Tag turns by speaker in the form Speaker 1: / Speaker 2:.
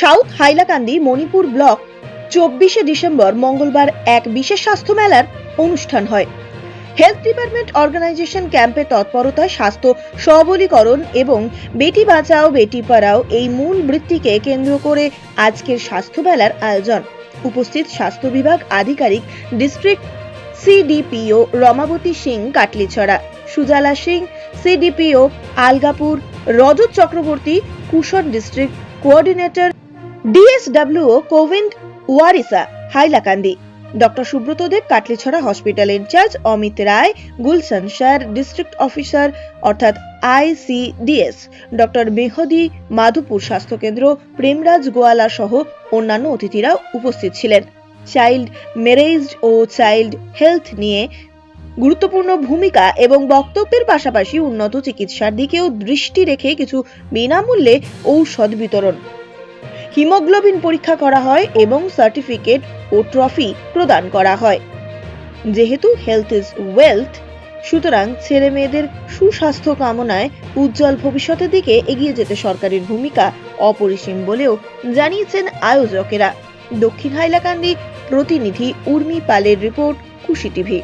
Speaker 1: South Hailakandi Manipur block চব্বিশে December মঙ্গলবার এক বিশেষ স্বাস্থ্য মেলার অনুষ্ঠান হয়। হেলথ ডিপার্টমেন্ট অর্গানাইজেশন ক্যাম্পে তৎপরতায় স্বাস্থ্য সবলীকরণ এবং বেটি বাঁচাও, বেটি পড়াও এই মূল বৃত্তিকে কেন্দ্র করে আজকের স্বাস্থ্য মেলার আয়োজন। উপস্থিত স্বাস্থ্য বিভাগ আধিকারিক district CDPO Ramabati Singh Katlicherra, Sujala Singh CDPO Algapur, Rajat Chakraborty Kushan district coordinator DSW Kovind Warisa, Hailakandi. Doctor Subrata Deb Katlicherra hospital incharge, Amit Roy, Gulshan শাহর ডিস্ট্রিক্ট অফিসার, অর্থাৎ আইসিডিএস। ডক্টর মেহদি মাধুপুর স্বাস্থ্যকেন্দ্র, প্রেমরাজ গোয়ালা সহ অন্যান্য অতিথিরা উপস্থিত ছিলেন। Child married ও child health নিয়ে গুরুত্বপূর্ণ ভূমিকা এবং বক্তব্যের পাশাপাশি উন্নত চিকিৎসার দিকেও দৃষ্টি রেখে কিছু বিনামূল্যে ঔষধ বিতরণ হিমোগ্লোবিন পরীক্ষা করা হয় এবং সার্টিফিকেট ও ট্রফি প্রদান করা হয়। যেহেতু হেলথ ইজ ওয়েলথ সুতরাং ছেলে মেয়েদের সুস্বাস্থ্য কামনায় উজ্জ্বল ভবিষ্যতের দিকে এগিয়ে যেতে সরকারের ভূমিকা অপরিসীম বলেও জানিয়েছেন আয়োজকেরা। দক্ষিণ হাইলাকান্দি প্রতিনিধি উর্মি পালের রিপোর্ট, খুশি টিভি।